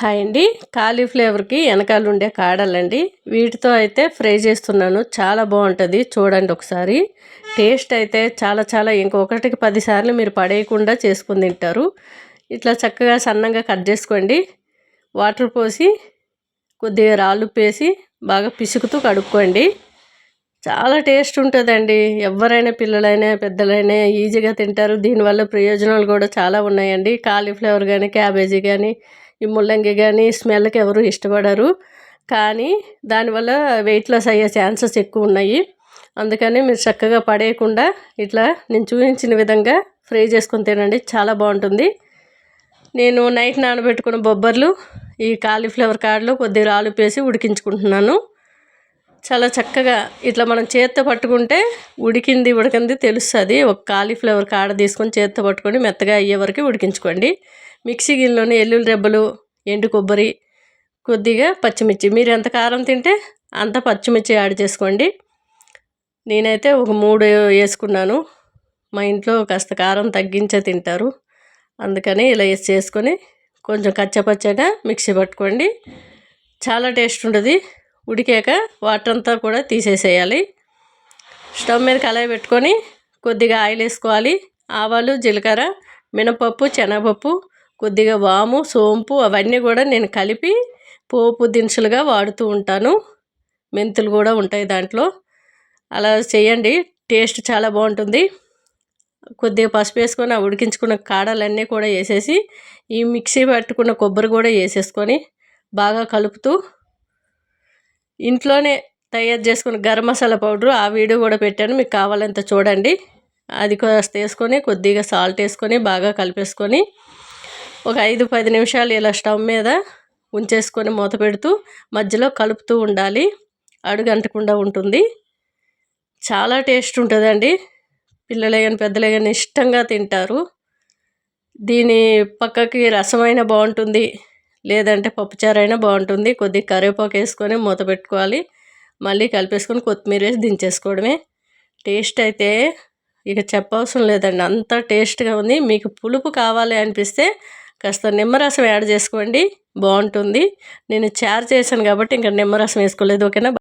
Hi అండి. కాలీఫ్లేవర్కి వెనకాల ఉండే కాడలండి. వీటితో అయితే ఫ్రై చేస్తున్నాను. చాలా బాగుంటుంది. చూడండి ఒకసారి. టేస్ట్ అయితే చాలా చాలా ఇంకొకటికి పదిసార్లు మీరు పడేయకుండా చేసుకుని తింటారు. ఇట్లా చక్కగా సన్నంగా కట్ చేసుకోండి. వాటర్ పోసి కొద్దిగా రాళ్ళు పేసి బాగా పిసుకుతూ కడుక్కోండి. చాలా టేస్ట్ ఉంటుందండి. ఎవరైనా పిల్లలైనా పెద్దలైనా ఈజీగా తింటారు. దీనివల్ల ప్రయోజనాలు కూడా చాలా ఉన్నాయండి. కాలీఫ్లవర్ కానీ క్యాబేజీ కానీ ఈ ముల్లంగి కానీ స్మెల్కి ఎవరు ఇష్టపడరు. కానీ దానివల్ల వెయిట్ లాస్ అయ్యే ఛాన్సెస్ ఎక్కువ ఉన్నాయి. అందుకని మీరు చక్కగా పడేయకుండా ఇట్లా నేను చూపించిన విధంగా ఫ్రై చేసుకొని తినండి. చాలా బాగుంటుంది. నేను నైట్ నానబెట్టుకున్న బొబ్బర్లు ఈ కాలీఫ్లవర్ కాడలు కొద్దిగా రాలు పేసి ఉడికించుకుంటున్నాను. చాలా చక్కగా ఇట్లా మనం చేత్తో పట్టుకుంటే ఉడికింది ఉడికింది తెలుస్తుంది. ఒక కాలీఫ్లవర్ కాడ తీసుకొని చేత్తో పట్టుకొని మెత్తగా అయ్యే వరకు ఉడికించుకోండి. మిక్సీ గిన్నెలోని ఎల్లుల్లి రెబ్బలు ఎండు కొబ్బరి కొద్దిగా పచ్చిమిర్చి. మీరు ఎంత కారం తింటే అంత పచ్చిమిర్చి యాడ్ చేసుకోండి. నేనైతే ఒక మూడు వేసుకున్నాను. మా ఇంట్లో కాస్త కారం తగ్గించే తింటారు. అందుకని ఇలా వేసి చేసుకొని కొంచెం కచ్చపచ్చగా మిక్సీ పట్టుకోండి. చాలా టేస్ట్ ఉంటుంది. ఉడికాక వాటర్ అంతా కూడా తీసేసేయాలి. స్టవ్ మీద కళాయి పెట్టుకొని కొద్దిగా ఆయిల్ వేసుకోవాలి. ఆవాలు జీలకర్ర మినపప్పు శనగపప్పు కొద్దిగా వాము సోంపు అవన్నీ కూడా నేను కలిపి పోపు దినుసులుగా వాడుతూ ఉంటాను. మెంతులు కూడా ఉంటాయి దాంట్లో. అలా చేయండి టేస్ట్ చాలా బాగుంటుంది. కొద్దిగా పసుపు వేసుకొని ఆ ఉడికించుకున్న కాడలన్నీ కూడా వేసేసి ఈ మిక్సీ పట్టుకున్న కొబ్బరి కూడా వేసేసుకొని బాగా కలుపుతూ ఇంట్లోనే తయారు చేసుకున్న గరం మసాలా పౌడరు ఆ వీడియో కూడా పెట్టాను మీకు కావాలంత చూడండి. అది కాస్త వేసుకొని కొద్దిగా సాల్ట్ వేసుకొని బాగా కలిపేసుకొని ఒక ఐదు పది నిమిషాలు ఇలా స్టవ్ మీద ఉంచేసుకొని మూత పెడుతూ మధ్యలో కలుపుతూ ఉండాలి. అడుగంటకుండా ఉంటుంది. చాలా టేస్ట్ ఉంటుందండి. పిల్లలే కానీ పెద్దలే కానీ ఇష్టంగా తింటారు. దీని పక్కకి రసమైన బాగుంటుంది. లేదంటే పప్పుచారు అయినా బాగుంటుంది. కొద్దిగా కరివేపాకు వేసుకొని మూత పెట్టుకోవాలి. మళ్ళీ కలిపేసుకొని కొత్తిమీర వేసి దించేసుకోవడమే. టేస్ట్ అయితే ఇక చెప్పవసరం లేదండి. అంత టేస్ట్గా ఉంది. మీకు పులుపు కావాలి అనిపిస్తే కాస్త నిమ్మరసం యాడ్ చేసుకోండి. బాగుంటుంది. నేను చారు చేశాను కాబట్టి ఇంకా నిమ్మరసం వేసుకోలేదు. ఓకేనా?